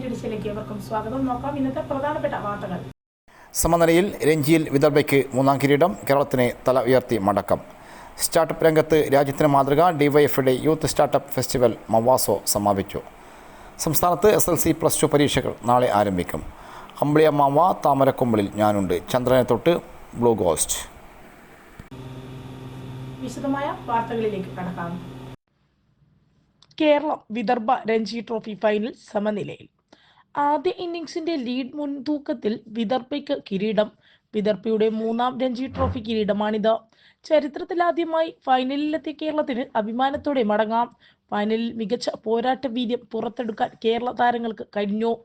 Update ഡിസിലേക്ക് ഏവർക്കും സ്വാഗതം. നോക്കാം ഇന്നത്തെ പ്രധാനപ്പെട്ട വാർത്തകൾ. സമനിലയിൽ രഞ്ജിയിൽ വിദർഭയ്ക്ക് മൂന്നാം കിരീടം കേരളത്തിനെ തല ഉയർത്തി മടക്കം. സ്റ്റാർട്ടപ്പ് രംഗത്ത് രാജ്യത്തിന് മാതൃക ഡിവൈഎഫ്ഐയുടെ യൂത്ത് സ്റ്റാർട്ടപ്പ് ഫെസ്റ്റിവൽ മവാസോ സമാപിച്ചു. സംസ്ഥാനത്ത് S L C plus two പരീക്ഷകൾ നാളെ ആരംഭിക്കും. അമ്പിളിയമ്മാവ താമരക്കൊമ്പളിൽ ഞാനുണ്ട്. ചന്ദ്രനെ തൊട്ട് ബ്ലൂ ഗോസ്റ്റ്. വിശദമായ വാർത്തകളിലേക്ക് കടക്കാം. കേരളം വിദർഭ രഞ്ജി ട്രോഫി ഫൈനൽ സമനിലയിൽ. ആദ്യ ഇന്നിംഗ്സിന്റെ ലീഡ് മുൻതൂക്കത്തിൽ വിദർഭയ്ക്ക് കിരീടം. വിദർഭയുടെ മൂന്നാം രഞ്ജി ട്രോഫി കിരീടമാണിത്. ചരിത്രത്തിലാദ്യമായി ഫൈനലിലെത്തിയ കേരളത്തിന് അഭിമാനത്തോടെ മടങ്ങാം. ഫൈനലിൽ മികച്ച പോരാട്ട വീര്യം പുറത്തെടുക്കാൻ കേരള താരങ്ങൾക്ക് കഴിഞ്ഞു.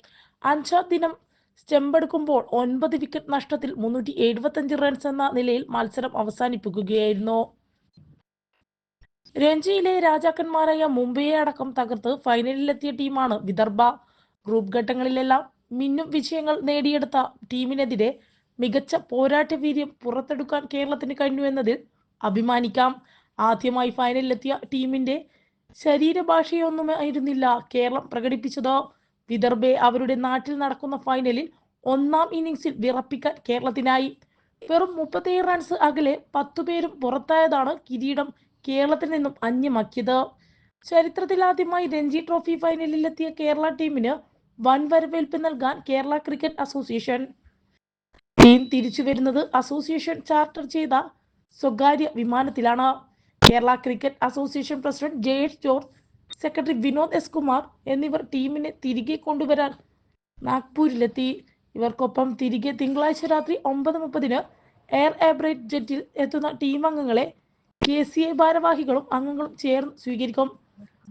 അഞ്ചാം ദിനം സ്റ്റെമ്പെടുക്കുമ്പോൾ ഒൻപത് വിക്കറ്റ് നഷ്ടത്തിൽ മുന്നൂറ്റി എഴുപത്തഞ്ച് റൺസ് എന്ന നിലയിൽ മത്സരം അവസാനിപ്പിക്കുകയായിരുന്നു. രഞ്ജിയിലെ രാജാക്കന്മാരായ മുംബൈയെ അടക്കം തകർത്ത് ഫൈനലിലെത്തിയ ടീമാണ് വിദർഭ. ഗ്രൂപ്പ് ഘട്ടങ്ങളിലെല്ലാം മിന്നും വിജയങ്ങൾ നേടിയെടുത്ത ടീമിനെതിരെ മികച്ച പോരാട്ട വീര്യം പുറത്തെടുക്കാൻ കേരളത്തിന് കഴിഞ്ഞു എന്നതിൽ അഭിമാനിക്കാം. ആദ്യമായി ഫൈനലിലെത്തിയ ടീമിന്റെ ശരീരഭാഷയൊന്നും ആയിരുന്നില്ല കേരളം പ്രകടിപ്പിച്ചത്. വിദർഭയെ അവരുടെ നാട്ടിൽ നടക്കുന്ന ഫൈനലിൽ ഒന്നാം ഇന്നിംഗ്സിൽ വിറപ്പിക്കാൻ കേരളത്തിനായി. വെറും മുപ്പത്തേഴ് റൺസ് അകലെ പത്തുപേരും പുറത്തായതാണ് കിരീടം കേരളത്തിൽ നിന്നും അന്യമാക്കിയത്. ചരിത്രത്തിലാദ്യമായി രഞ്ജി ട്രോഫി ഫൈനലിലെത്തിയ കേരള ടീമിന് വൻ വരവേൽപ്പ് നൽകാൻ കേരള ക്രിക്കറ്റ് അസോസിയേഷൻ ടീം തിരിച്ചു വരുന്നത് അസോസിയേഷൻ ചാർട്ടർ ചെയ്ത സ്വകാര്യ വിമാനത്തിലാണ്. Kerala cricket association president J S George secretary Vinod S Kumar എന്നിവർ ടീമിനെ തിരികെ കൊണ്ടുവരാൻ നാഗ്പൂരിലെത്തി. ഇവർക്കൊപ്പം തിരികെ തിങ്കളാഴ്ച രാത്രി ഒമ്പത് മുപ്പതിന് എയർ എബ്രേറ്റ് ജെറ്റിൽ എത്തുന്ന ടീം അംഗങ്ങളെ കെ സി എ ഭാരവാഹികളും അംഗങ്ങളും ചേർന്ന് സ്വീകരിക്കും.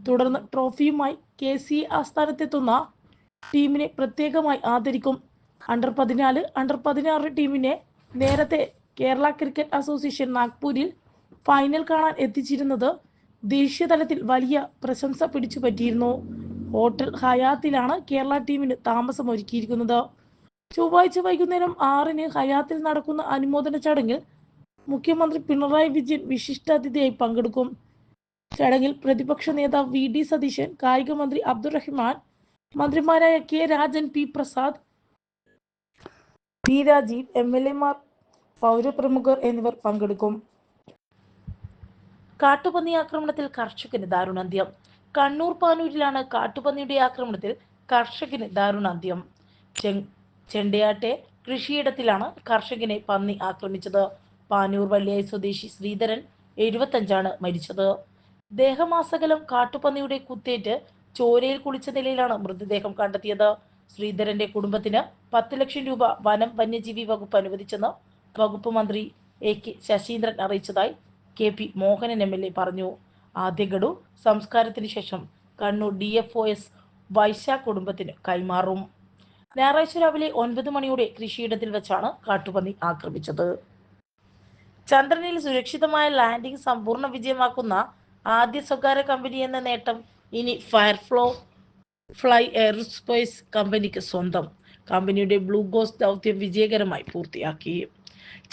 തുടർന്ന് ട്രോഫിയുമായി കെ സി ആസ്ഥാനത്തെത്തുന്ന ടീമിനെ പ്രത്യേകമായി ആദരിക്കും. അണ്ടർ പതിനാല് അണ്ടർ പതിനാറ് ടീമിനെ നേരത്തെ കേരള ക്രിക്കറ്റ് അസോസിയേഷൻ നാഗ്പൂരിൽ ഫൈനൽ കാണാൻ എത്തിച്ചിരുന്നത് ദേശീയതലത്തിൽ വലിയ പ്രശംസ പിടിച്ചു പറ്റിയിരുന്നു. ഹോട്ടൽ ഹയാത്തിലാണ് കേരള ടീമിന് താമസം ഒരുക്കിയിരിക്കുന്നത്. ചൊവ്വാഴ്ച വൈകുന്നേരം ആറിന് ഹയാത്തിൽ നടക്കുന്ന അനുമോദന ചടങ്ങിൽ മുഖ്യമന്ത്രി പിണറായി വിജയൻ വിശിഷ്ടാതിഥിയായി പങ്കെടുക്കും. ചടങ്ങിൽ പ്രതിപക്ഷ നേതാവ് വി ഡി സതീശൻ കായിക മന്ത്രി അബ്ദുറഹ്മാൻ മന്ത്രിമാരായ K Rajan P Prasad P Rajeev M L എമാർ പൗരപ്രമുഖർ എന്നിവർ പങ്കെടുക്കും. കാട്ടുപന്നി ആക്രമണത്തിൽ കർഷകന് ദാരുണാന്ത്യം. കണ്ണൂർ പാനൂരിലാണ് കാട്ടുപന്നിയുടെ ആക്രമണത്തിൽ കർഷകന് ദാരുണാന്ത്യം. ചെണ്ടയാട്ടെ കൃഷിയിടത്തിലാണ് കർഷകനെ പന്നി ആക്രമിച്ചത്. പാനൂർ വള്ളിയായി സ്വദേശി ശ്രീധരൻ എഴുപത്തഞ്ചാണ് മരിച്ചത്. ദേഹമാസകലം കാട്ടുപന്നിയുടെ കുത്തേറ്റ് ചോരയിൽ കുളിച്ച നിലയിലാണ് മൃതദേഹം കണ്ടെത്തിയത്. ശ്രീധരന്റെ കുടുംബത്തിന് പത്ത് ലക്ഷം രൂപ വനം വന്യജീവി വകുപ്പ് അനുവദിച്ചെന്ന് വകുപ്പ് മന്ത്രി എ കെ ശശീന്ദ്രൻ അറിയിച്ചതായി K P Mohanan M L A പറഞ്ഞു. ആദ്യ ഗഡു സംസ്കാരത്തിന് ശേഷം Kannur D F O S വൈശ കുടുംബത്തിന് കൈമാറും. ഞായറാഴ്ച രാവിലെ ഒൻപത് മണിയോടെ കൃഷിയിടത്തിൽ വെച്ചാണ് കാട്ടുപന്നി ആക്രമിച്ചത്. ചന്ദ്രനിൽ സുരക്ഷിതമായ ലാൻഡിംഗ് സമ്പൂർണ വിജയമാക്കുന്ന ആദ്യ സ്വകാര്യ കമ്പനി എന്ന നേട്ടം ഇനി ഫയർഫ്ലോ ഫ്ലൈ എയർസ്പേസ് കമ്പനിക്ക് സ്വന്തം. കമ്പനിയുടെ ബ്ലൂ ഗോസ്റ്റ് ദൗത്യം വിജയകരമായി പൂർത്തിയാക്കി.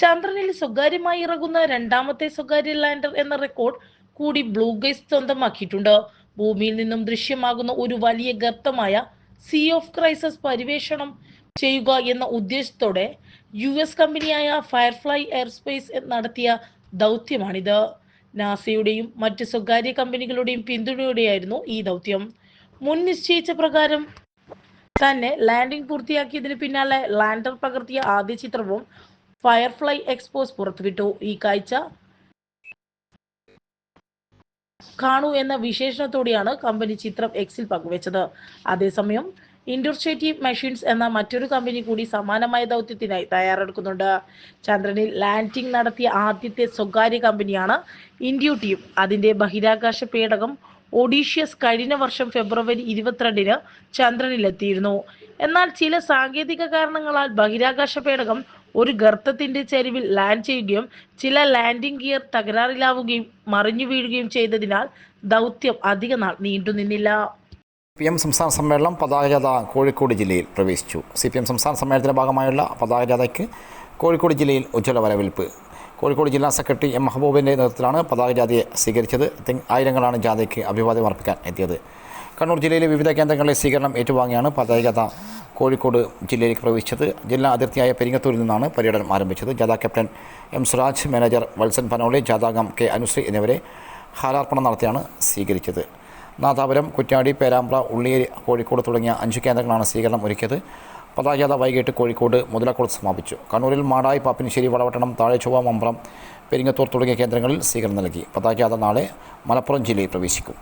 ചന്ദ്രനിൽ സ്വകാര്യമായി ഇറങ്ങുന്ന രണ്ടാമത്തെ സ്വകാര്യ ലാൻഡർ എന്ന റെക്കോർഡ് കൂടി ബ്ലൂ ഗൈസ് സ്വന്തമാക്കിയിട്ടുണ്ട്. ഭൂമിയിൽ നിന്നും ദൃശ്യമാകുന്ന ഒരു വലിയ ഗർത്തമായ സീ ഓഫ് ക്രൈസസ് പരിവേഷണം ചെയ്യുക എന്ന ഉദ്ദേശത്തോടെ യു എസ് കമ്പനിയായ ഫയർഫ്ലൈ എയർസ്പേസ് നടത്തിയ ദൗത്യമാണിത്. നാസയുടെയും മറ്റ് സ്വകാര്യ കമ്പനികളുടെയും പിന്തുണയോടെയായിരുന്നു ഈ ദൗത്യം. മുൻ നിശ്ചയിച്ച പ്രകാരം തന്നെ ലാൻഡിംഗ് പൂർത്തിയാക്കിയതിന് പിന്നാലെ ലാൻഡർ പകർത്തിയ ആദ്യ ചിത്രവും ഫയർഫ്ലൈ എക്സ്പോസ് പുറത്തുവിട്ടു. ഈ കാഴ്ച കാണൂ എന്ന വിശേഷണത്തോടെയാണ് കമ്പനി ചിത്രം എക്സിൽ പങ്കുവച്ചത്. അതേസമയം ഇൻഡോർസ്റ്റേറ്റീവ് മെഷീൻസ് എന്ന മറ്റൊരു കമ്പനി കൂടി സമാനമായ ദൗത്യത്തിനായി തയ്യാറെടുക്കുന്നുണ്ട്. ചന്ദ്രനിൽ ലാൻഡിംഗ് നടത്തിയ ആദ്യത്തെ സ്വകാര്യ കമ്പനിയാണ് ഇൻഡ്യൂട്ടീവ് അതിന്റെ ബഹിരാകാശ പേടകം ഒഡീഷ്യസ് കഴിഞ്ഞ വർഷം ഫെബ്രുവരി ഇരുപത്തിരണ്ടിന് ചന്ദ്രനിലെത്തിയിരുന്നു. എന്നാൽ ചില സാങ്കേതിക കാരണങ്ങളാൽ ബഹിരാകാശ പേടകം ഒരു ഗർത്തത്തിന്റെ ചരിവിൽ ലാൻഡ് ചെയ്യുകയും ചില ലാൻഡിംഗ് ഗിയർ തകരാറിലാവുകയും മറിഞ്ഞു വീഴുകയും ചെയ്തതിനാൽ ദൗത്യം അധികനാൾ നീണ്ടുനിന്നില്ല. പി എം സംസ്ഥാന സമ്മേളനം പതാകജാഥ കോഴിക്കോട് ജില്ലയിൽ പ്രവേശിച്ചു. സി പി എം സംസ്ഥാന സമ്മേളനത്തിന്റെ ഭാഗമായുള്ള പതാകജാഥയ്ക്ക് കോഴിക്കോട് ജില്ലയിൽ ഉജ്ജ്വല വരവേൽപ്പ്. കോഴിക്കോട് ജില്ലാ സെക്രട്ടറി എം മെഹബൂബിന്റെ നേതൃത്വത്തിലാണ് പതാകജാഥയെ സ്വീകരിച്ചത്. ആയിരങ്ങളാണ് ജാഥയ്ക്ക് അഭിവാദ്യം അർപ്പിക്കാൻ എത്തിയത്. കണ്ണൂർ ജില്ലയിലെ വിവിധ കേന്ദ്രങ്ങളിലെ സ്വീകരണം ഏറ്റുവാങ്ങിയാണ് പതാകജാഥ കോഴിക്കോട് ജില്ലയിലേക്ക് പ്രവേശിച്ചത്. ജില്ലാ അതിർത്തിയായ പെരിങ്ങത്തൂരിൽ നിന്നാണ് പര്യടനം ആരംഭിച്ചത്. ജാഥ captain M Suraj manager Valsan Panoli ജാഥാംഗം K Anusree എന്നിവരെ ഹാരാർപ്പണം നടത്തിയാണ് സ്വീകരിച്ചത്. നാദാപുരം കുറ്റ്യാടി പേരാമ്പ്ര ഉള്ളിയേരി കോഴിക്കോട് തുടങ്ങിയ അഞ്ച് കേന്ദ്രങ്ങളാണ് സ്വീകരണം ഒരുക്കിയത്. പതാകയാത വൈകിട്ട് കോഴിക്കോട് മുതലക്കുളത്ത് സമാപിച്ചു. കണ്ണൂരിൽ മാടായി പാപ്പിനിശ്ശേരി വളവട്ടണം ചൊവ്വ മമ്പ്രം പെരിങ്ങത്തൂർ തുടങ്ങിയ കേന്ദ്രങ്ങളിൽ സ്വീകരണം നൽകി. പതാകയാത നാളെ മലപ്പുറം ജില്ലയിൽ പ്രവേശിക്കും.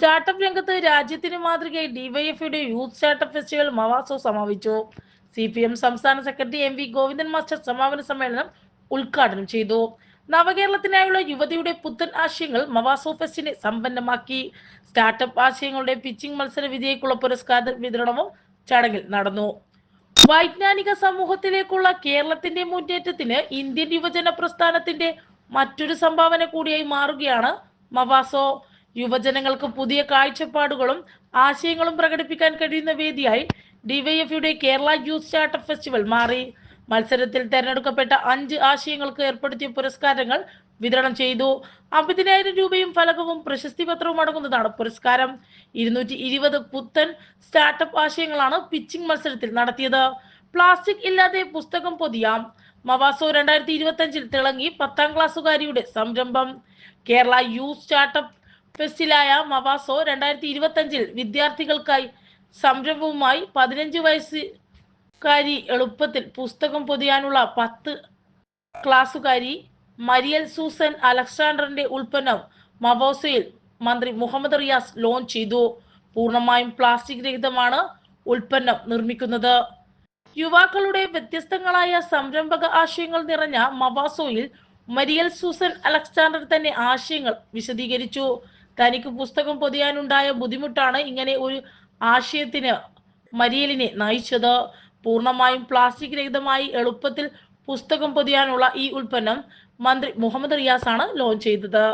സ്റ്റാർട്ടപ്പ് രംഗത്ത് രാജ്യത്തിന് മാതൃകയായി ഡിവൈഎഫ്ഐയുടെ യൂത്ത് സ്റ്റാർട്ടപ്പ് ഫെസ്റ്റിവൽ മവാസോ സമാപിച്ചു. സി പി എം സംസ്ഥാന secretary M V Govindan master സമാപന സമ്മേളനം ഉദ്ഘാടനം ചെയ്തു. നവകേരളത്തിനായുള്ള യുവതിയുടെ പുത്തൻ ആശയങ്ങൾ മവാസോ ഫെസ്റ്റിനെ സമ്പന്നമാക്കി. സ്റ്റാർട്ടപ്പ് ആശയങ്ങളുടെ പിച്ചിംഗ് മത്സര വിജയിക്കുള്ള പുരസ്കാര വിതരണവും ചടങ്ങിൽ നടന്നു. വൈജ്ഞാനിക സമൂഹത്തിലേക്കുള്ള കേരളത്തിന്റെ മുന്നേറ്റത്തിന് ഇന്ത്യൻ യുവജന പ്രസ്ഥാനത്തിന്റെ മറ്റൊരു സംഭാവന കൂടിയായി മാറുകയാണ് മവാസോ യുവജനങ്ങൾക്ക് പുതിയ കാഴ്ചപ്പാടുകളും ആശയങ്ങളും പ്രകടിപ്പിക്കാൻ കഴിയുന്ന വേദിയായി ഡിവൈഎഫ്യുടെ കേരള യൂത്ത് സ്റ്റാർട്ടപ്പ് ഫെസ്റ്റിവൽ മാറി. മത്സരത്തിൽ തെരഞ്ഞെടുക്കപ്പെട്ട അഞ്ച് ആശയങ്ങൾക്ക് ഏർപ്പെടുത്തിയ പുരസ്കാരങ്ങൾ വിതരണം ചെയ്തു. അമ്പതിനായിരം രൂപയും ഫലകവും പ്രശസ്തി പത്രവും അടങ്ങുന്നതാണ് പുരസ്കാരം. ഇരുന്നൂറ്റി ഇരുപത് പുത്തൻ സ്റ്റാർട്ടപ്പ് ആശയങ്ങളാണ് പിച്ചിംഗ് മത്സരത്തിൽ നടത്തിയത്. പ്ലാസ്റ്റിക് ഇല്ലാതെ പുസ്തകം പൊതിയാം. മവാസോ രണ്ടായിരത്തി ഇരുപത്തി അഞ്ചിൽ തിളങ്ങി പത്താം ക്ലാസ്സുകാരിയുടെ സംരംഭം. കേരള യൂത്ത് സ്റ്റാർട്ടപ്പ് ഫെസ്റ്റിലായ മവാസോ രണ്ടായിരത്തി ഇരുപത്തഞ്ചിൽ വിദ്യാർത്ഥികൾക്കായി സംരംഭവുമായി പതിനഞ്ച് വയസ്സുകാരി എളുപ്പത്തിൽ പുസ്തകം പൊതിയാനുള്ള പത്ത് ക്ലാസ്സുകാരി മരിയൽ സൂസൻ അലക്സാണ്ടറിന്റെ ഉൽപ്പന്നം മവോസയിൽ മന്ത്രി മുഹമ്മദ് റിയാസ് ലോഞ്ച് ചെയ്തു. പൂർണമായും പ്ലാസ്റ്റിക് രഹിതമാണ് ഉൽപ്പന്നം നിർമ്മിക്കുന്നത്. യുവാക്കളുടെ വ്യത്യസ്തങ്ങളായ സംരംഭക ആശയങ്ങൾ നിറഞ്ഞ മവാസോയിൽ മരിയൽ സൂസൻ അലക്സാണ്ടർ തന്നെ ആശയങ്ങൾ വിശദീകരിച്ചു. തനിക്ക് പുസ്തകം പൊതിയാനുണ്ടായ ബുദ്ധിമുട്ടാണ് ഇങ്ങനെ ഒരു ആശയത്തിന് മരിയലിനെ നയിച്ചത്. പൂർണമായും പ്ലാസ്റ്റിക് രഹിതമായി എളുപ്പത്തിൽ പുസ്തകം പൊതിയാനുള്ള ഈ ഉൽപ്പന്നം മന്ത്രി മുഹമ്മദ് റിയാസ് ആണ് ലോഞ്ച് ചെയ്തത്.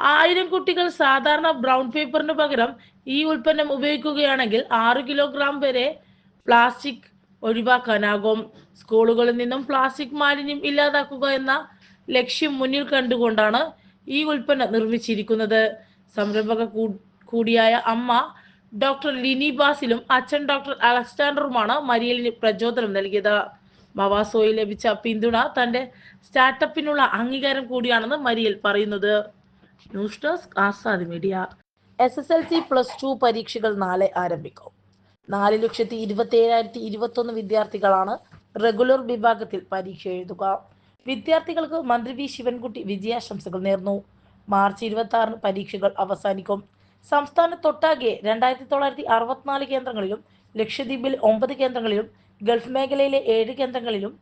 ആയിരം കുട്ടികൾ സാധാരണ ബ്രൗൺ പേപ്പറിന് പകരം ഈ ഉൽപ്പന്നം ഉപയോഗിക്കുകയാണെങ്കിൽ ആറ് കിലോഗ്രാം വരെ പ്ലാസ്റ്റിക് ഒഴിവാക്കാനാകും. സ്കൂളുകളിൽ നിന്നും പ്ലാസ്റ്റിക് മാലിന്യം ഇല്ലാതാക്കുക എന്ന ലക്ഷ്യം മുന്നിൽ കണ്ടുകൊണ്ടാണ് ഈ ഉൽപ്പന്നം നിർമ്മിച്ചിരിക്കുന്നത്. സംരംഭക കൂടിയായ അമ്മ ഡോക്ടർ ലിനി ബാസിലും അച്ഛൻ ഡോക്ടർ അലക്സാണ്ടറുമാണ് മരിയലിന് പ്രചോദനം നൽകിയത്. മവാസോയിൽ ലഭിച്ച പിന്തുണ തന്റെ സ്റ്റാർട്ടപ്പിനുള്ള അംഗീകാരം കൂടിയാണെന്ന് മരിയൽ പറയുന്നത്. News desk Azad media. S S L C plus two പരീക്ഷകൾ നാളെ ആരംഭിക്കും. നാല് ലക്ഷത്തി ഇരുപത്തി ഏഴായിരത്തി ഇരുപത്തി ഒന്ന് വിദ്യാർത്ഥികളാണ് റെഗുലർ വിഭാഗത്തിൽ പരീക്ഷ എഴുതുക. വിദ്യാർത്ഥികൾക്ക് മന്ത്രി വി. ശിവൻകുട്ടി വിജയാശംസകൾ നേർന്നു. മാർച്ച് ഇരുപത്തി ആറിന് പരീക്ഷകൾ അവസാനിക്കും. സംസ്ഥാനത്തൊട്ടാകെ രണ്ടായിരത്തി തൊള്ളായിരത്തി അറുപത്തിനാല് കേന്ദ്രങ്ങളിലും ലക്ഷദ്വീപിൽ ഒമ്പത് കേന്ദ്രങ്ങളിലും ഗൾഫ് മേഖലയിലെ ഏഴ് കേന്ദ്രങ്ങളിലും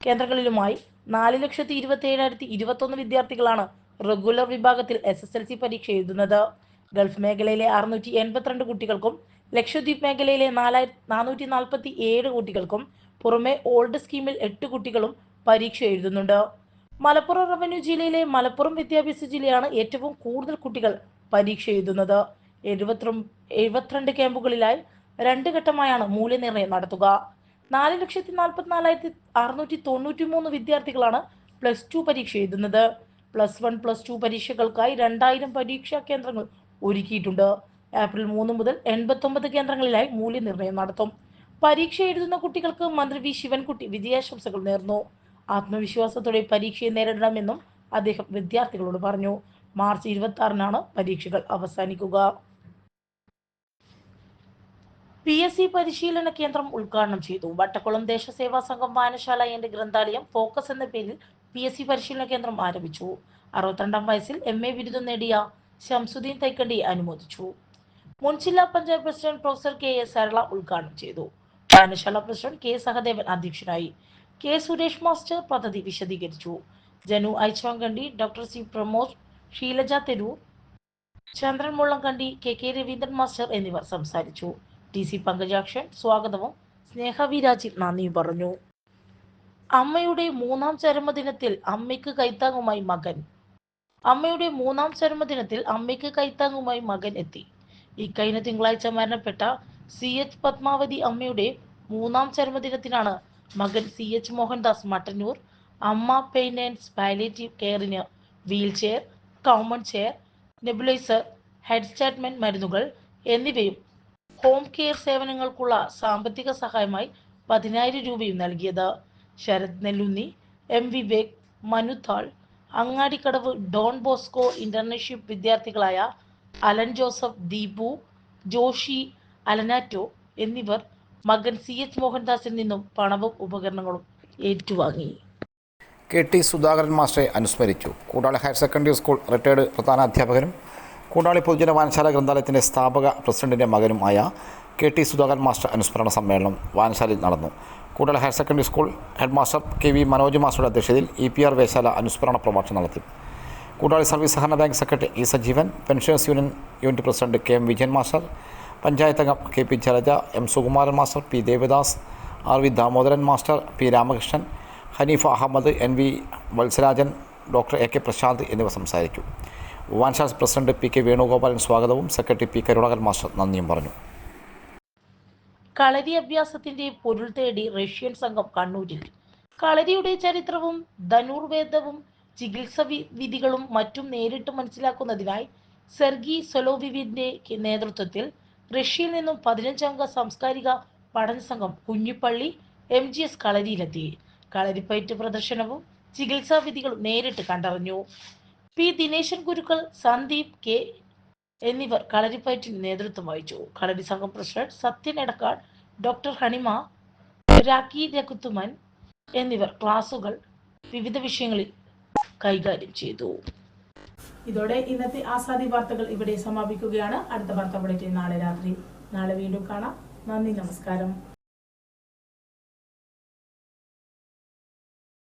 കേന്ദ്രങ്ങളിലുമായി നാല് ലക്ഷത്തി ഇരുപത്തി ഏഴായിരത്തി ഇരുപത്തൊന്ന് വിദ്യാർത്ഥികളാണ് റെഗുലർ വിഭാഗത്തിൽ എസ് എസ് എൽ സി പരീക്ഷ എഴുതുന്നത്. ഗൾഫ് മേഖലയിലെ അറുന്നൂറ്റി എൺപത്തിരണ്ട് കുട്ടികൾക്കും ലക്ഷദ്വീപ് മേഖലയിലെ നാലായിരത്തി നാനൂറ്റി നാൽപ്പത്തി ഏഴ് കുട്ടികൾക്കും പുറമെ ഓൾഡ് സ്കീമിൽ എട്ട് കുട്ടികളും പരീക്ഷ എഴുതുന്നുണ്ട്. മലപ്പുറം റവന്യൂ ജില്ലയിലെ മലപ്പുറം വിദ്യാഭ്യാസ ജില്ലയാണ് ഏറ്റവും കൂടുതൽ കുട്ടികൾ പരീക്ഷ എഴുതുന്നത്. എഴുപത്തി എഴുപത്തിരണ്ട് ക്യാമ്പുകളിലായി രണ്ട് ഘട്ടമായാണ് മൂല്യനിർണയം നടത്തുക. നാല് ലക്ഷത്തി നാൽപ്പത്തിനാലായിരത്തി അറുന്നൂറ്റി തൊണ്ണൂറ്റി മൂന്ന് വിദ്യാർത്ഥികളാണ് പ്ലസ് ടു പരീക്ഷ എഴുതുന്നത്. പ്ലസ് വൺ പ്ലസ് ടു പരീക്ഷകൾക്കായി രണ്ടായിരം പരീക്ഷാ കേന്ദ്രങ്ങൾ ഒരുക്കിയിട്ടുണ്ട്. ഏപ്രിൽ മൂന്ന് മുതൽ എൺപത്തൊമ്പത് കേന്ദ്രങ്ങളിലായി മൂല്യനിർണയം നടത്തും. പരീക്ഷ എഴുതുന്ന കുട്ടികൾക്ക് മന്ത്രി വി. ശിവൻകുട്ടി വിജയാശംസകൾ നേർന്നു. ആത്മവിശ്വാസത്തോടെ പരീക്ഷയെ നേരിടണമെന്നും അദ്ദേഹം വിദ്യാർത്ഥികളോട് പറഞ്ഞു. മാർച്ച് ഇരുപത്തി ആറിനാണ് പരീക്ഷകൾ അവസാനിക്കുക. പി എസ് സി പരിശീലന കേന്ദ്രം ഉദ്ഘാടനം ചെയ്തു. വട്ടക്കുളം ദേശസേവാ സംഘം വായനശാല എന്റെ ഗ്രന്ഥാലയം ഫോക്കസ് എന്ന പേരിൽ പി എസ് സി പരിശീലന കേന്ദ്രം ആരംഭിച്ചു. അറുപത്തിരണ്ടാം വയസ്സിൽ എം എ ബിരുദം നേടിയ ശംസുദ്ദീൻ തൈക്കണ്ടി അനുമോദിച്ചു. മുൻ ജില്ലാ panchayat president professor K S Sarala ഉദ്ഘാടനം ചെയ്തു. വായനശാല പ്രസിഡന്റ് കെ സഹദേവൻ അധ്യക്ഷനായി. കെ സുരേഷ് മാസ്റ്റർ പദ്ധതി വിശദീകരിച്ചു. Janu Aichonkandi doctor C Pramod Sheelaja Therur Chandran Mullamkandi K K Raveendran master എന്നിവർ സംസാരിച്ചു. ടി സി പങ്കജാക്ഷൻ സ്വാഗതവും. സ്നേഹ വിരാജിൽ നന്ദിയും പറഞ്ഞു. അമ്മയുടെ മൂന്നാം ചരമദിനത്തിൽ അമ്മയ്ക്ക് കൈത്താങ്ങുമായി മകൻ. അമ്മയുടെ മൂന്നാം ചരമദിനത്തിൽ അമ്മയ്ക്ക് കൈത്താങ്ങുമായി മകൻ എത്തി. ഇക്കഴിഞ്ഞ തിങ്കളാഴ്ച മരണപ്പെട്ട സി എച്ച് പത്മാവതി അമ്മയുടെ മൂന്നാം ചരമദിനത്തിനാണ് മകൻ C H Mohandas Mattannur Amma pain and palliative കെയറിന് wheel chair common chair nebuliser head statement മരുന്നുകൾ എന്നിവയും ഹോം കെയർ സേവനങ്ങൾക്കുള്ള സാമ്പത്തിക സഹായമായി പതിനായിരം രൂപയും നൽകിയത്. ശരത് നെല്ലുന്നി എം വിവേക് മനുതാൾ അങ്ങാടിക്കടവ് ഡോൺ ബോസ്കോ ഇന്റർൺഷിപ്പ് വിദ്യാർത്ഥികളായ അലൻ ജോസഫ് ദീപു ജോഷി അലനാറ്റോ എന്നിവർ മകൻ സി എച്ച് മോഹൻദാസിൽ നിന്നും പണവും ഉപകരണങ്ങളും ഏറ്റുവാങ്ങി. കെ ടി സുധാകരൻ മാസ്റ്ററെ അനുസ്മരിച്ചു. Koodali higher secondary school retired പ്രധാനാധ്യാപകനും Koodali പൊതുജന വായനശാല ഗ്രന്ഥാലയത്തിന്റെ സ്ഥാപക പ്രസിഡന്റിന്റെ മകനുമായ കെ ടി സുധാകരൻ മാസ്റ്റർ അനുസ്മരണ സമ്മേളനം വായനശാലയിൽ നടന്നു. Koodali higher secondary school head master K V Manoj മാസ്റ്ററുടെ അധ്യക്ഷതയിൽ ഇ പി ആർ വേശാല അനുസ്മരണ പ്രഭാഷണം നടത്തി. കൂടാളി സർവീസ് സഹകരണ bank secretary E Sajeevan pensions union unit president K M Vijayan master panchayat അംഗം K P Jalaja M Sukumaran master P Devadas R V Damodaran master P Ramakrishnan Hanif Ahammed N V Valsarajan doctor A K Prashanth എന്നിവർ സംസാരിച്ചു. വാൻഷാസ് president P K Venugopalan സ്വാഗതവും. Secretary P Karunakaran master നന്ദിയും പറഞ്ഞു. കളരി അഭ്യാസത്തിന്റെ പൊരുൾ തേടി Russian സംഘം കണ്ണൂരിൽ. കളരിയുടെ ചരിത്രവും ധനുർവേദവും ചികിത്സ വിധികളും മറ്റും നേരിട്ട് മനസ്സിലാക്കുന്നതിനായി സെർഗി സൊലോവിവിന്റെ നേതൃത്വത്തിൽ റഷ്യയിൽ നിന്നും പതിനഞ്ചംഗ സാംസ്കാരിക പഠന സംഘം കുഞ്ഞിപ്പള്ളി എം ജി എസ് കളരിയിലെത്തി. കളരിപ്പയറ്റ് പ്രദർശനവും ചികിത്സാ വിധികളും നേരിട്ട് കണ്ടറിഞ്ഞു. പി ദിനേശൻ ഗുരുക്കൾ സന്ദീപ് കെ എന്നിവർ കളരിപ്പയറ്റിന് നേതൃത്വം വഹിച്ചു. കളരി സംഘം പ്രസിഡന്റ് സത്യൻ എടക്കാട് ഡോക്ടർ ഹണിമ രാഖി രഘുത്തുമൻ എന്നിവർ ക്ലാസുകൾ വിവിധ വിഷയങ്ങളിൽ കൈകാര്യം ചെയ്തു. ഇതോടെ ഇന്നത്തെ ആസാദി വാർത്തകൾ ഇവിടെ സമാപിക്കുകയാണ്. അടുത്ത വാർത്ത നാളെ രാത്രി. നാളെ വീണ്ടും കാണാം. നന്ദി നമസ്കാരം.